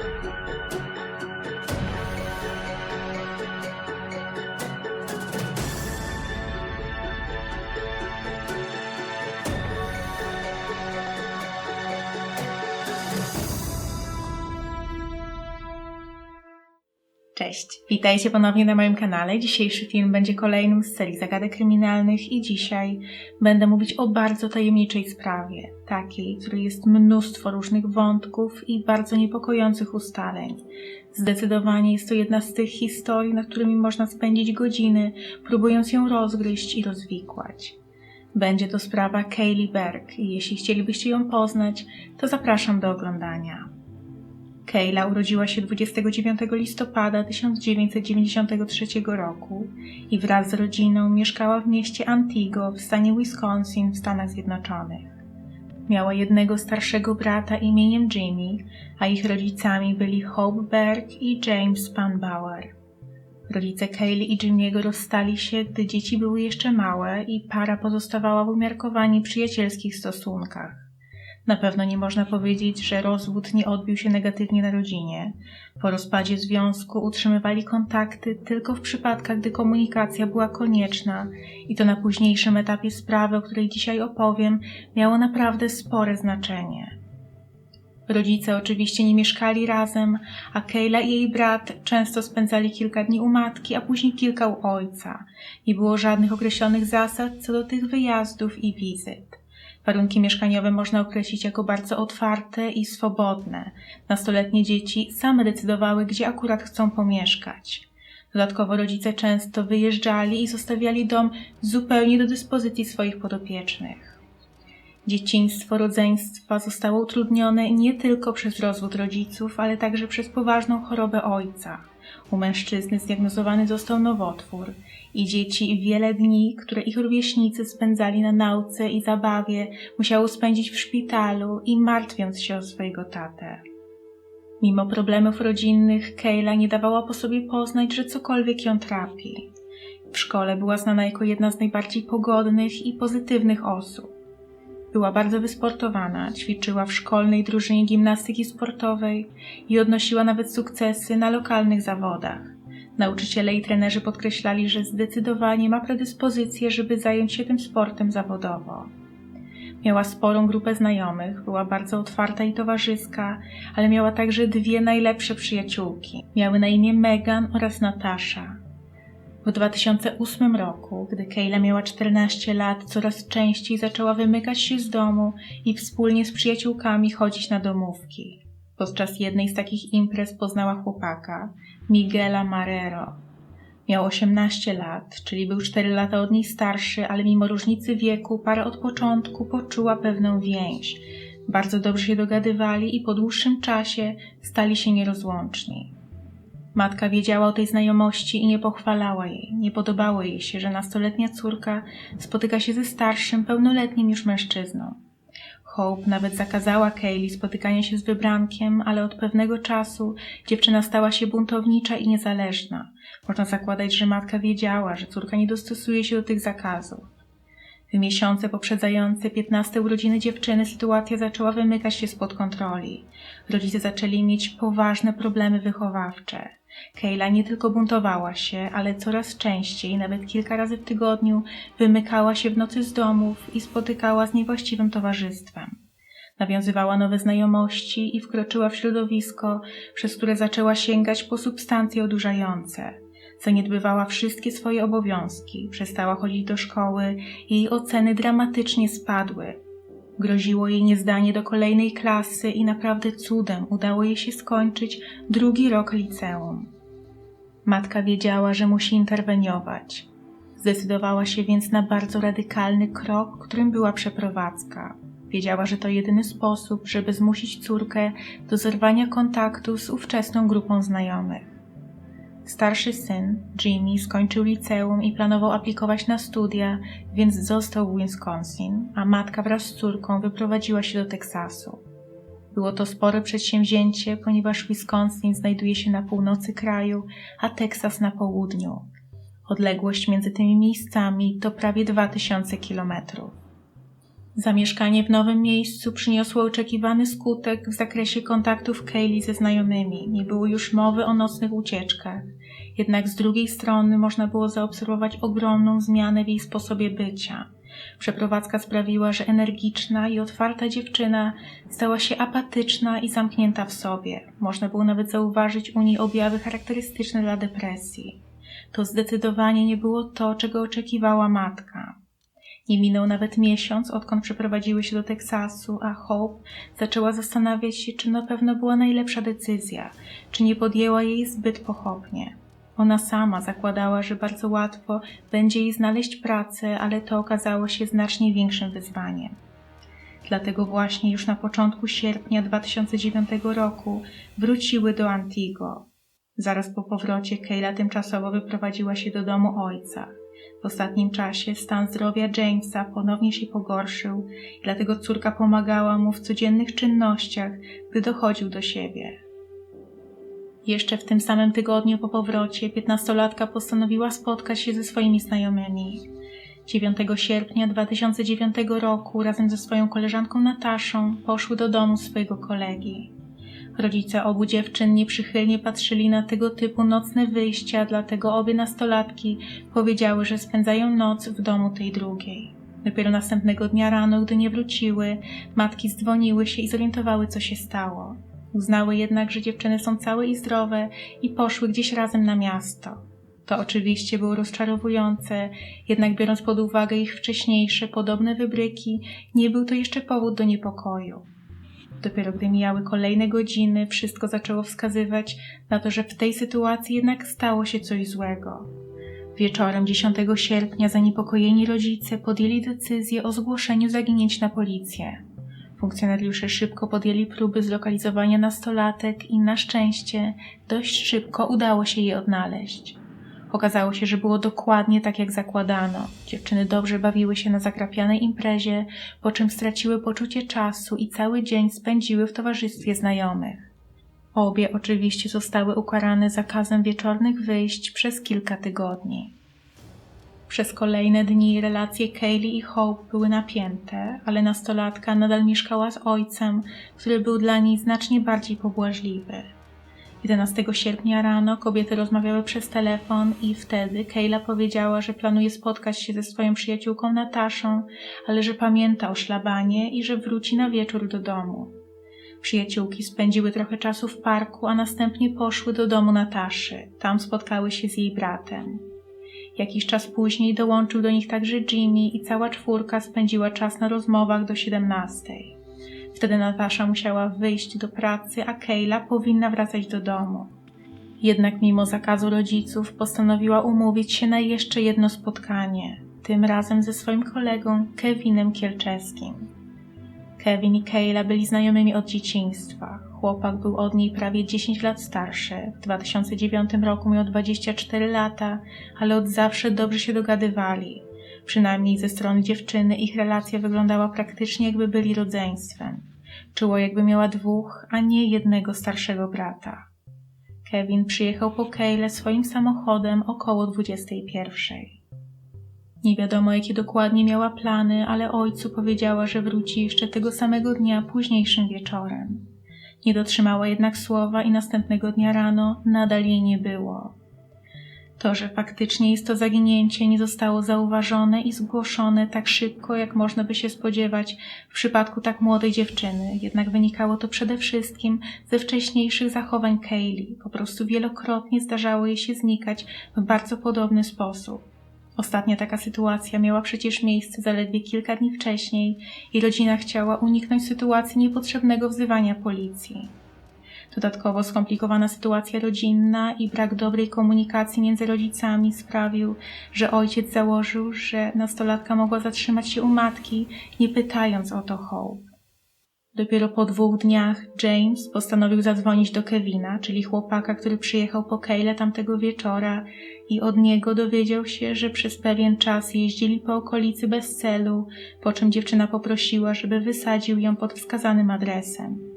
thank you Cześć, witajcie ponownie na moim kanale. Dzisiejszy film będzie kolejnym z serii zagadek kryminalnych i dzisiaj będę mówić o bardzo tajemniczej sprawie, takiej, w której jest mnóstwo różnych wątków i bardzo niepokojących ustaleń. Zdecydowanie jest to jedna z tych historii, nad którymi można spędzić godziny, próbując ją rozgryźć i rozwikłać. Będzie to sprawa Kaylee Berg i jeśli chcielibyście ją poznać, to zapraszam do oglądania. Kayla urodziła się 29 listopada 1993 roku i wraz z rodziną mieszkała w mieście Antigo w stanie Wisconsin w Stanach Zjednoczonych. Miała jednego starszego brata imieniem Jimmy, a ich rodzicami byli Hope Berg i James Spanbauer. Rodzice Kaylee i Jimmy'ego rozstali się, gdy dzieci były jeszcze małe i para pozostawała w umiarkowanie przyjacielskich stosunkach. Na pewno nie można powiedzieć, że rozwód nie odbił się negatywnie na rodzinie. Po rozpadzie związku utrzymywali kontakty tylko w przypadkach, gdy komunikacja była konieczna i to na późniejszym etapie sprawy, o której dzisiaj opowiem, miało naprawdę spore znaczenie. Rodzice oczywiście nie mieszkali razem, a Kayla i jej brat często spędzali kilka dni u matki, a później kilka u ojca. Nie było żadnych określonych zasad co do tych wyjazdów i wizyt. Warunki mieszkaniowe można określić jako bardzo otwarte i swobodne. Nastoletnie dzieci same decydowały, gdzie akurat chcą pomieszkać. Dodatkowo rodzice często wyjeżdżali i zostawiali dom zupełnie do dyspozycji swoich podopiecznych. Dzieciństwo rodzeństwa zostało utrudnione nie tylko przez rozwód rodziców, ale także przez poważną chorobę ojca. U mężczyzny zdiagnozowany został nowotwór i dzieci wiele dni, które ich rówieśnicy spędzali na nauce i zabawie, musiało spędzić w szpitalu i martwiąc się o swojego tatę. Mimo problemów rodzinnych, Kayla nie dawała po sobie poznać, że cokolwiek ją trapi. W szkole była znana jako jedna z najbardziej pogodnych i pozytywnych osób. Była bardzo wysportowana, ćwiczyła w szkolnej drużynie gimnastyki sportowej i odnosiła nawet sukcesy na lokalnych zawodach. Nauczyciele i trenerzy podkreślali, że zdecydowanie ma predyspozycję, żeby zająć się tym sportem zawodowo. Miała sporą grupę znajomych, była bardzo otwarta i towarzyska, ale miała także dwie najlepsze przyjaciółki. Miały na imię Megan oraz Natasza. W 2008 roku, gdy Kayla miała 14 lat, coraz częściej zaczęła wymykać się z domu i wspólnie z przyjaciółkami chodzić na domówki. Podczas jednej z takich imprez poznała chłopaka, Miguela Marrero. Miał 18 lat, czyli był 4 lata od niej starszy, ale mimo różnicy wieku para od początku poczuła pewną więź. Bardzo dobrze się dogadywali i po dłuższym czasie stali się nierozłączni. Matka wiedziała o tej znajomości i nie pochwalała jej. Nie podobało jej się, że nastoletnia córka spotyka się ze starszym, pełnoletnim już mężczyzną. Hope nawet zakazała Kaylee spotykania się z wybrankiem, ale od pewnego czasu dziewczyna stała się buntownicza i niezależna. Można zakładać, że matka wiedziała, że córka nie dostosuje się do tych zakazów. W miesiące poprzedzające 15 urodziny dziewczyny sytuacja zaczęła wymykać się spod kontroli. Rodzice zaczęli mieć poważne problemy wychowawcze. Kayla nie tylko buntowała się, ale coraz częściej, nawet kilka razy w tygodniu, wymykała się w nocy z domów i spotykała z niewłaściwym towarzystwem. Nawiązywała nowe znajomości i wkroczyła w środowisko, przez które zaczęła sięgać po substancje odurzające. Zaniedbywała wszystkie swoje obowiązki, przestała chodzić do szkoły, jej oceny dramatycznie spadły. Groziło jej niezdanie do kolejnej klasy i naprawdę cudem udało jej się skończyć drugi rok liceum. Matka wiedziała, że musi interweniować. Zdecydowała się więc na bardzo radykalny krok, którym była przeprowadzka. Wiedziała, że to jedyny sposób, żeby zmusić córkę do zerwania kontaktu z ówczesną grupą znajomych. Starszy syn, Jimmy, skończył liceum i planował aplikować na studia, więc został w Wisconsin, a matka wraz z córką wyprowadziła się do Teksasu. Było to spore przedsięwzięcie, ponieważ Wisconsin znajduje się na północy kraju, a Teksas na południu. Odległość między tymi miejscami to prawie 2000 kilometrów. Zamieszkanie w nowym miejscu przyniosło oczekiwany skutek w zakresie kontaktów Kaylee ze znajomymi. Nie było już mowy o nocnych ucieczkach. Jednak z drugiej strony można było zaobserwować ogromną zmianę w jej sposobie bycia. Przeprowadzka sprawiła, że energiczna i otwarta dziewczyna stała się apatyczna i zamknięta w sobie. Można było nawet zauważyć u niej objawy charakterystyczne dla depresji. To zdecydowanie nie było to, czego oczekiwała matka. Nie minął nawet miesiąc, odkąd przeprowadziły się do Teksasu, a Hope zaczęła zastanawiać się, czy na pewno była najlepsza decyzja, czy nie podjęła jej zbyt pochopnie. Ona sama zakładała, że bardzo łatwo będzie jej znaleźć pracę, ale to okazało się znacznie większym wyzwaniem. Dlatego właśnie już na początku sierpnia 2009 roku wróciły do Antigo. Zaraz po powrocie Kayla tymczasowo wyprowadziła się do domu ojca. W ostatnim czasie stan zdrowia Jamesa ponownie się pogorszył, dlatego córka pomagała mu w codziennych czynnościach, gdy dochodził do siebie. Jeszcze w tym samym tygodniu po powrocie piętnastolatka postanowiła spotkać się ze swoimi znajomymi. 9 sierpnia 2009 roku razem ze swoją koleżanką Nataszą poszły do domu swojego kolegi. Rodzice obu dziewczyn nieprzychylnie patrzyli na tego typu nocne wyjścia, dlatego obie nastolatki powiedziały, że spędzają noc w domu tej drugiej. Dopiero następnego dnia rano, gdy nie wróciły, matki zdzwoniły się i zorientowały, co się stało. Uznały jednak, że dziewczyny są całe i zdrowe i poszły gdzieś razem na miasto. To oczywiście było rozczarowujące, jednak biorąc pod uwagę ich wcześniejsze podobne wybryki, nie był to jeszcze powód do niepokoju. Dopiero gdy mijały kolejne godziny, wszystko zaczęło wskazywać na to, że w tej sytuacji jednak stało się coś złego. Wieczorem 10 sierpnia zaniepokojeni rodzice podjęli decyzję o zgłoszeniu zaginięć na policję. Funkcjonariusze szybko podjęli próby zlokalizowania nastolatek i na szczęście dość szybko udało się je odnaleźć. Okazało się, że było dokładnie tak, jak zakładano. Dziewczyny dobrze bawiły się na zakrapianej imprezie, po czym straciły poczucie czasu i cały dzień spędziły w towarzystwie znajomych. Obie oczywiście zostały ukarane zakazem wieczornych wyjść przez kilka tygodni. Przez kolejne dni relacje Kaylee i Hope były napięte, ale nastolatka nadal mieszkała z ojcem, który był dla niej znacznie bardziej pobłażliwy. 11 sierpnia rano kobiety rozmawiały przez telefon i wtedy Kayla powiedziała, że planuje spotkać się ze swoją przyjaciółką Nataszą, ale że pamięta o szlabanie i że wróci na wieczór do domu. Przyjaciółki spędziły trochę czasu w parku, a następnie poszły do domu Nataszy. Tam spotkały się z jej bratem. Jakiś czas później dołączył do nich także Jimmy i cała czwórka spędziła czas na rozmowach do 17. Wtedy Natasza musiała wyjść do pracy, a Kayla powinna wracać do domu. Jednak mimo zakazu rodziców postanowiła umówić się na jeszcze jedno spotkanie, tym razem ze swoim kolegą Kevinem Kielczewskim. Kevin i Kayla byli znajomymi od dzieciństwa. Chłopak był od niej prawie 10 lat starszy. W 2009 roku miał 24 lata, ale od zawsze dobrze się dogadywali. Przynajmniej ze strony dziewczyny ich relacja wyglądała praktycznie jakby byli rodzeństwem. Czuło jakby miała dwóch, a nie jednego starszego brata. Kevin przyjechał po Keyle swoim samochodem około 21. Nie wiadomo, jakie dokładnie miała plany, ale ojcu powiedziała, że wróci jeszcze tego samego dnia późniejszym wieczorem. Nie dotrzymała jednak słowa i następnego dnia rano nadal jej nie było. To, że faktycznie jest to zaginięcie, nie zostało zauważone i zgłoszone tak szybko, jak można by się spodziewać w przypadku tak młodej dziewczyny, jednak wynikało to przede wszystkim ze wcześniejszych zachowań Kaylee. Po prostu wielokrotnie zdarzało jej się znikać w bardzo podobny sposób. Ostatnia taka sytuacja miała przecież miejsce zaledwie kilka dni wcześniej i rodzina chciała uniknąć sytuacji niepotrzebnego wzywania policji. Dodatkowo skomplikowana sytuacja rodzinna i brak dobrej komunikacji między rodzicami sprawił, że ojciec założył, że nastolatka mogła zatrzymać się u matki, nie pytając o to Hope. Dopiero po dwóch dniach James postanowił zadzwonić do Kevina, czyli chłopaka, który przyjechał po Keyle tamtego wieczora i od niego dowiedział się, że przez pewien czas jeździli po okolicy bez celu, po czym dziewczyna poprosiła, żeby wysadził ją pod wskazanym adresem.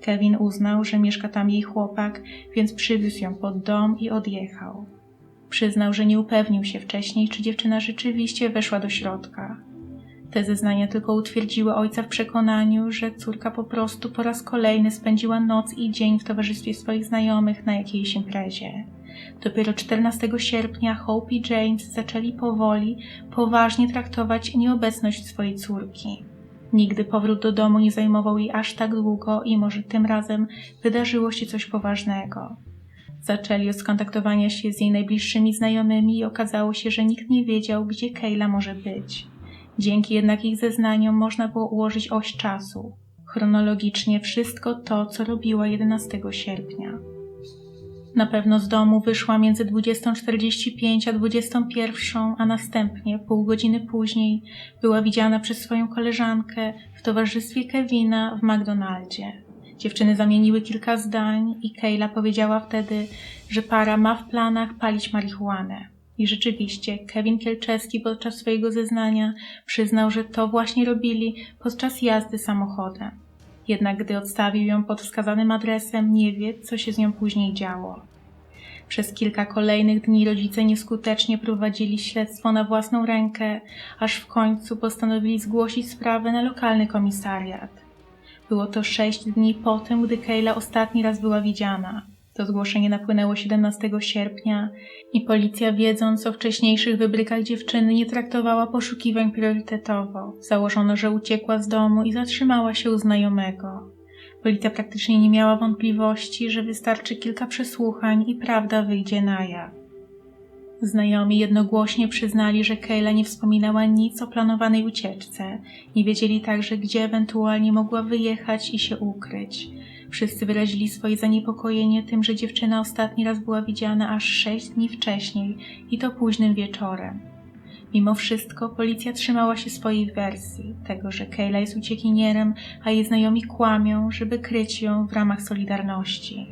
Kevin uznał, że mieszka tam jej chłopak, więc przywiózł ją pod dom i odjechał. Przyznał, że nie upewnił się wcześniej, czy dziewczyna rzeczywiście weszła do środka. Te zeznania tylko utwierdziły ojca w przekonaniu, że córka po prostu po raz kolejny spędziła noc i dzień w towarzystwie swoich znajomych na jakiejś imprezie. Dopiero 14 sierpnia Hope i James zaczęli powoli, poważnie traktować nieobecność swojej córki. Nigdy powrót do domu nie zajmował jej aż tak długo i może tym razem wydarzyło się coś poważnego. Zaczęli od skontaktowania się z jej najbliższymi znajomymi i okazało się, że nikt nie wiedział, gdzie Kayla może być. Dzięki jednak ich zeznaniom można było ułożyć oś czasu. Chronologicznie wszystko to, co robiła 11 sierpnia. Na pewno z domu wyszła między 20.45 a 21, a następnie, pół godziny później, była widziana przez swoją koleżankę w towarzystwie Kevina w McDonaldzie. Dziewczyny zamieniły kilka zdań i Kayla powiedziała wtedy, że para ma w planach palić marihuanę. I rzeczywiście, Kevin Kielczewski podczas swojego zeznania przyznał, że to właśnie robili podczas jazdy samochodem. Jednak gdy odstawił ją pod wskazanym adresem, nie wie, co się z nią później działo. Przez kilka kolejnych dni rodzice nieskutecznie prowadzili śledztwo na własną rękę, aż w końcu postanowili zgłosić sprawę na lokalny komisariat. Było to sześć dni po tym, gdy Kayla ostatni raz była widziana. To zgłoszenie napłynęło 17 sierpnia i policja, wiedząc o wcześniejszych wybrykach dziewczyny, nie traktowała poszukiwań priorytetowo. Założono, że uciekła z domu i zatrzymała się u znajomego. Policja praktycznie nie miała wątpliwości, że wystarczy kilka przesłuchań i prawda wyjdzie na jaw. Znajomi jednogłośnie przyznali, że Kayla nie wspominała nic o planowanej ucieczce. Nie wiedzieli także, gdzie ewentualnie mogła wyjechać i się ukryć. Wszyscy wyrazili swoje zaniepokojenie tym, że dziewczyna ostatni raz była widziana aż sześć dni wcześniej i to późnym wieczorem. Mimo wszystko policja trzymała się swojej wersji, tego, że Kayla jest uciekinierem, a jej znajomi kłamią, żeby kryć ją w ramach Solidarności.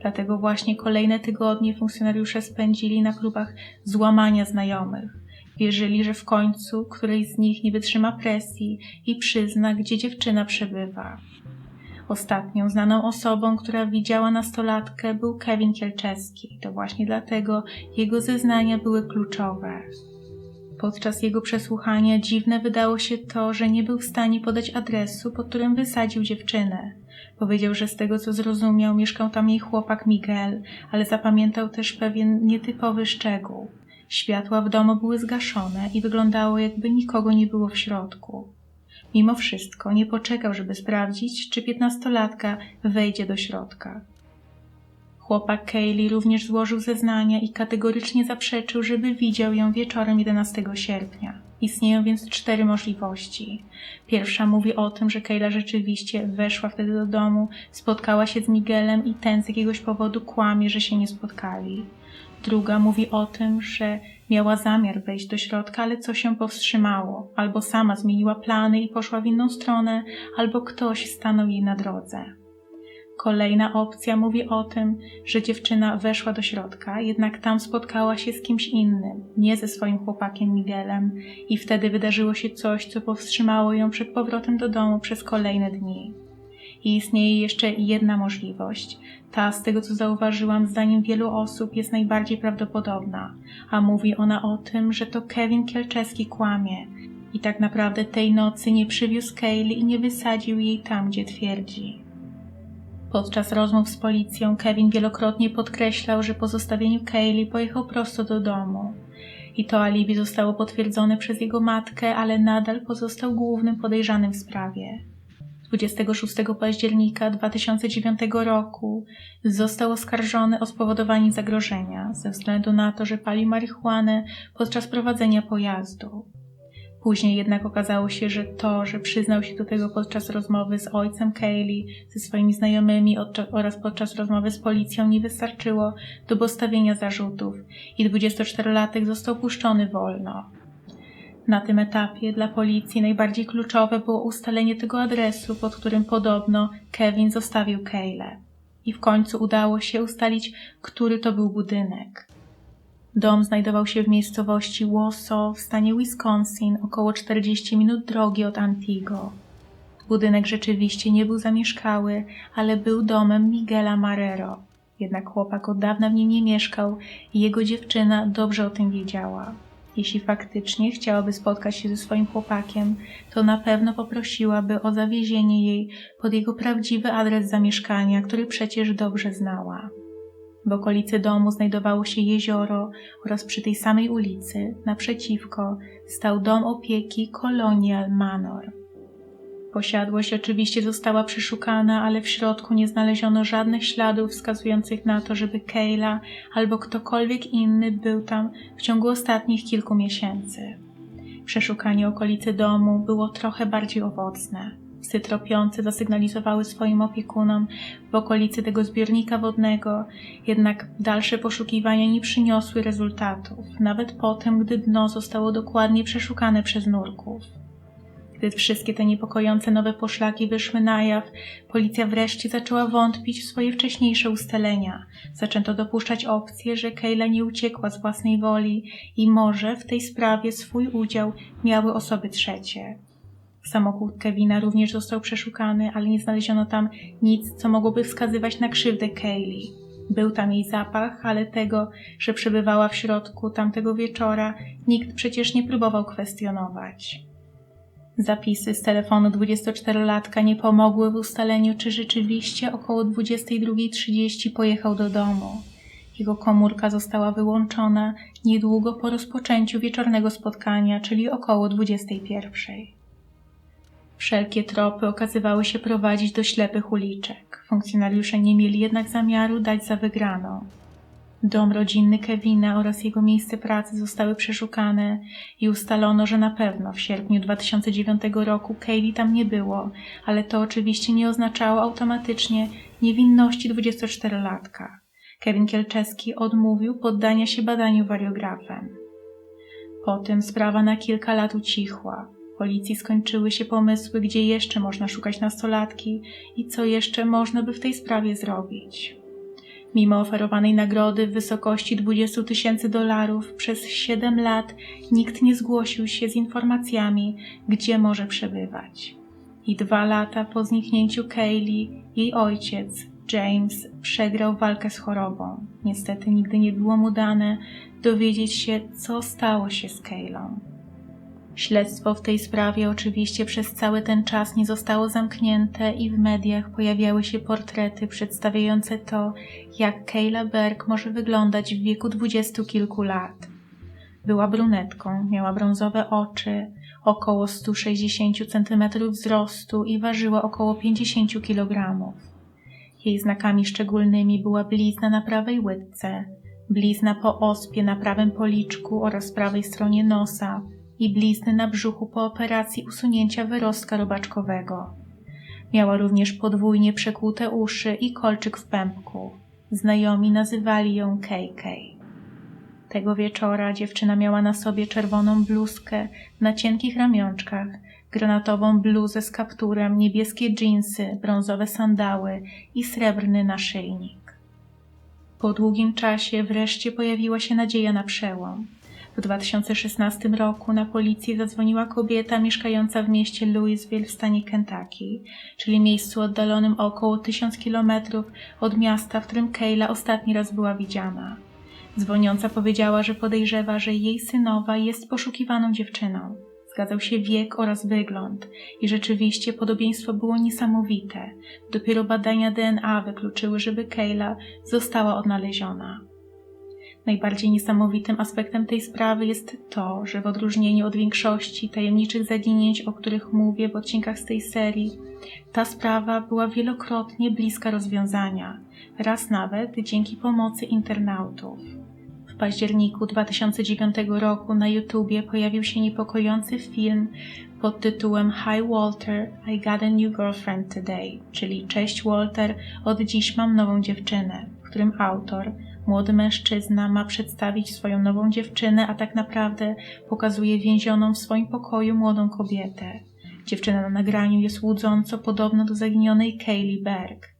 Dlatego właśnie kolejne tygodnie funkcjonariusze spędzili na próbach złamania znajomych. Wierzyli, że w końcu któryś z nich nie wytrzyma presji i przyzna, gdzie dziewczyna przebywa. Ostatnią znaną osobą, która widziała nastolatkę, był Kevin Kielczewski. To właśnie dlatego jego zeznania były kluczowe. Podczas jego przesłuchania dziwne wydało się to, że nie był w stanie podać adresu, pod którym wysadził dziewczynę. Powiedział, że z tego co zrozumiał, mieszkał tam jej chłopak Miguel, ale zapamiętał też pewien nietypowy szczegół. Światła w domu były zgaszone i wyglądało, jakby nikogo nie było w środku. Mimo wszystko nie poczekał, żeby sprawdzić, czy piętnastolatka wejdzie do środka. Chłopak Kaylee również złożył zeznania i kategorycznie zaprzeczył, żeby widział ją wieczorem 11 sierpnia. Istnieją więc cztery możliwości. Pierwsza mówi o tym, że Kayla rzeczywiście weszła wtedy do domu, spotkała się z Miguelem i ten z jakiegoś powodu kłamie, że się nie spotkali. Druga mówi o tym, że miała zamiar wejść do środka, ale coś się powstrzymało. Albo sama zmieniła plany i poszła w inną stronę, albo ktoś stanął jej na drodze. Kolejna opcja mówi o tym, że dziewczyna weszła do środka, jednak tam spotkała się z kimś innym, nie ze swoim chłopakiem Miguelem, i wtedy wydarzyło się coś, co powstrzymało ją przed powrotem do domu przez kolejne dni. I istnieje jeszcze jedna możliwość. Ta, z tego co zauważyłam, zdaniem wielu osób jest najbardziej prawdopodobna, a mówi ona o tym, że to Kevin Kielczewski kłamie i tak naprawdę tej nocy nie przywiózł Kaylee i nie wysadził jej tam, gdzie twierdzi. Podczas rozmów z policją Kevin wielokrotnie podkreślał, że po zostawieniu Kaylee pojechał prosto do domu. I to alibi zostało potwierdzone przez jego matkę, ale nadal pozostał głównym podejrzanym w sprawie. 26 października 2009 roku został oskarżony o spowodowanie zagrożenia ze względu na to, że pali marihuanę podczas prowadzenia pojazdu. Później jednak okazało się, że to, że przyznał się do tego podczas rozmowy z ojcem Kaylee, ze swoimi znajomymi oraz podczas rozmowy z policją nie wystarczyło do postawienia zarzutów i 24-latek został puszczony wolno. Na tym etapie dla policji najbardziej kluczowe było ustalenie tego adresu, pod którym podobno Kevin zostawił Kayle. I w końcu udało się ustalić, który to był budynek. Dom znajdował się w miejscowości Wausau w stanie Wisconsin, około 40 minut drogi od Antigo. Budynek rzeczywiście nie był zamieszkały, ale był domem Miguela Marrero. Jednak chłopak od dawna w nim nie mieszkał i jego dziewczyna dobrze o tym wiedziała. Jeśli faktycznie chciałaby spotkać się ze swoim chłopakiem, to na pewno poprosiłaby o zawiezienie jej pod jego prawdziwy adres zamieszkania, który przecież dobrze znała. W okolicy domu znajdowało się jezioro oraz przy tej samej ulicy, naprzeciwko, stał dom opieki Colonial Manor. Posiadłość oczywiście została przeszukana, ale w środku nie znaleziono żadnych śladów wskazujących na to, żeby Kayla albo ktokolwiek inny był tam w ciągu ostatnich kilku miesięcy. Przeszukanie okolicy domu było trochę bardziej owocne. Psy tropiące zasygnalizowały swoim opiekunom w okolicy tego zbiornika wodnego, jednak dalsze poszukiwania nie przyniosły rezultatów, nawet po tym, gdy dno zostało dokładnie przeszukane przez nurków. Gdy wszystkie te niepokojące nowe poszlaki wyszły na jaw, policja wreszcie zaczęła wątpić w swoje wcześniejsze ustalenia. Zaczęto dopuszczać opcję, że Kayla nie uciekła z własnej woli i może w tej sprawie swój udział miały osoby trzecie. Samochód Kevina również został przeszukany, ale nie znaleziono tam nic, co mogłoby wskazywać na krzywdę Kaylee. Był tam jej zapach, ale tego, że przebywała w środku tamtego wieczora, nikt przecież nie próbował kwestionować. Zapisy z telefonu 24-latka nie pomogły w ustaleniu, czy rzeczywiście około 22.30 pojechał do domu. Jego komórka została wyłączona niedługo po rozpoczęciu wieczornego spotkania, czyli około 21.00. Wszelkie tropy okazywały się prowadzić do ślepych uliczek. Funkcjonariusze nie mieli jednak zamiaru dać za wygraną. Dom rodzinny Kevina oraz jego miejsce pracy zostały przeszukane i ustalono, że na pewno w sierpniu 2009 roku Kaylee tam nie było, ale to oczywiście nie oznaczało automatycznie niewinności 24-latka. Kevin Kielczeski odmówił poddania się badaniu wariografem. Potem sprawa na kilka lat ucichła. Policji skończyły się pomysły, gdzie jeszcze można szukać nastolatki i co jeszcze można by w tej sprawie zrobić. Mimo oferowanej nagrody w wysokości 20 tysięcy dolarów przez 7 lat nikt nie zgłosił się z informacjami, gdzie może przebywać. I dwa lata po zniknięciu Kaylee, jej ojciec, James, przegrał walkę z chorobą. Niestety nigdy nie było mu dane dowiedzieć się, co stało się z Kaylą. Śledztwo w tej sprawie oczywiście przez cały ten czas nie zostało zamknięte i w mediach pojawiały się portrety przedstawiające to, jak Kayla Berg może wyglądać w wieku dwudziestu kilku lat. Była brunetką, miała brązowe oczy, około 160 cm wzrostu i ważyła około 50 kg. Jej znakami szczególnymi była blizna na prawej łydce, blizna po ospie na prawym policzku oraz prawej stronie nosa, i blizny na brzuchu po operacji usunięcia wyrostka robaczkowego. Miała również podwójnie przekłute uszy i kolczyk w pępku. Znajomi nazywali ją KK. Tego wieczora dziewczyna miała na sobie czerwoną bluzkę na cienkich ramionczkach, granatową bluzę z kapturem, niebieskie dżinsy, brązowe sandały i srebrny naszyjnik. Po długim czasie wreszcie pojawiła się nadzieja na przełom. W 2016 roku na policję zadzwoniła kobieta mieszkająca w mieście Louisville w stanie Kentucky, czyli miejscu oddalonym o około 1000 kilometrów od miasta, w którym Kayla ostatni raz była widziana. Dzwoniąca powiedziała, że podejrzewa, że jej synowa jest poszukiwaną dziewczyną. Zgadzał się wiek oraz wygląd i rzeczywiście podobieństwo było niesamowite. Dopiero badania DNA wykluczyły, żeby Kayla została odnaleziona. Najbardziej niesamowitym aspektem tej sprawy jest to, że w odróżnieniu od większości tajemniczych zaginięć, o których mówię w odcinkach z tej serii, ta sprawa była wielokrotnie bliska rozwiązania, raz nawet dzięki pomocy internautów. W październiku 2009 roku na YouTubie pojawił się niepokojący film pod tytułem Hi Walter, I got a new girlfriend today, czyli Cześć Walter, od dziś mam nową dziewczynę, w którym autor Młody mężczyzna ma przedstawić swoją nową dziewczynę, a tak naprawdę pokazuje więzioną w swoim pokoju młodą kobietę. Dziewczyna na nagraniu jest łudząco podobna do zaginionej Kaylee Berg.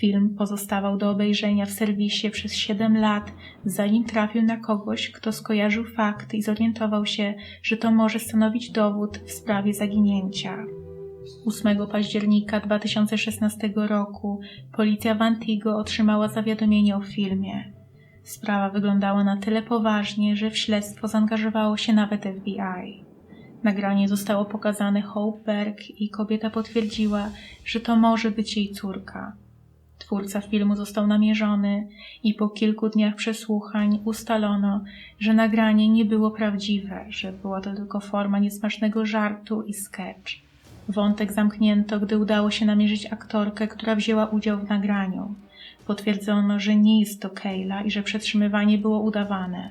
Film pozostawał do obejrzenia w serwisie przez 7 lat, zanim trafił na kogoś, kto skojarzył fakt i zorientował się, że to może stanowić dowód w sprawie zaginięcia. 8 października 2016 roku policja w Antigo otrzymała zawiadomienie o filmie. Sprawa wyglądała na tyle poważnie, że w śledztwo zaangażowało się nawet FBI. Nagranie zostało pokazane Hope Berg i kobieta potwierdziła, że to może być jej córka. Twórca filmu został namierzony i po kilku dniach przesłuchań ustalono, że nagranie nie było prawdziwe, że była to tylko forma niesmacznego żartu i sketch. Wątek zamknięto, gdy udało się namierzyć aktorkę, która wzięła udział w nagraniu. Potwierdzono, że nie jest to Kayla i że przetrzymywanie było udawane.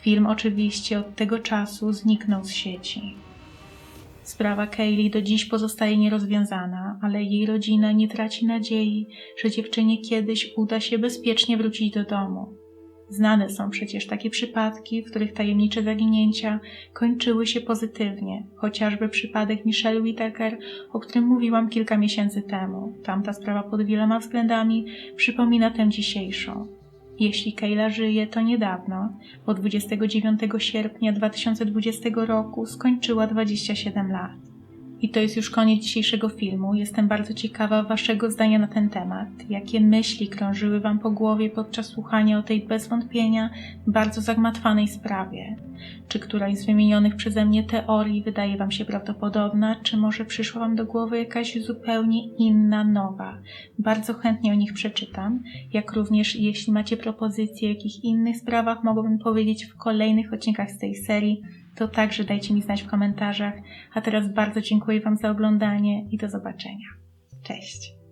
Film oczywiście od tego czasu zniknął z sieci. Sprawa Kaylee do dziś pozostaje nierozwiązana, ale jej rodzina nie traci nadziei, że dziewczynie kiedyś uda się bezpiecznie wrócić do domu. Znane są przecież takie przypadki, w których tajemnicze zaginięcia kończyły się pozytywnie, chociażby przypadek Michelle Whittaker, o którym mówiłam kilka miesięcy temu. Tamta sprawa pod wieloma względami przypomina tę dzisiejszą. Jeśli Kayla żyje, to niedawno, bo 29 sierpnia 2020 roku skończyła 27 lat. I to jest już koniec dzisiejszego filmu. Jestem bardzo ciekawa Waszego zdania na ten temat. Jakie myśli krążyły Wam po głowie podczas słuchania o tej bez wątpienia bardzo zagmatwanej sprawie? Czy któraś z wymienionych przeze mnie teorii wydaje Wam się prawdopodobna, czy może przyszła Wam do głowy jakaś zupełnie inna, nowa? Bardzo chętnie o nich przeczytam, jak również jeśli macie propozycje, o jakich innych sprawach mogłabym powiedzieć w kolejnych odcinkach z tej serii, to także dajcie mi znać w komentarzach. A teraz bardzo dziękuję Wam za oglądanie i do zobaczenia. Cześć!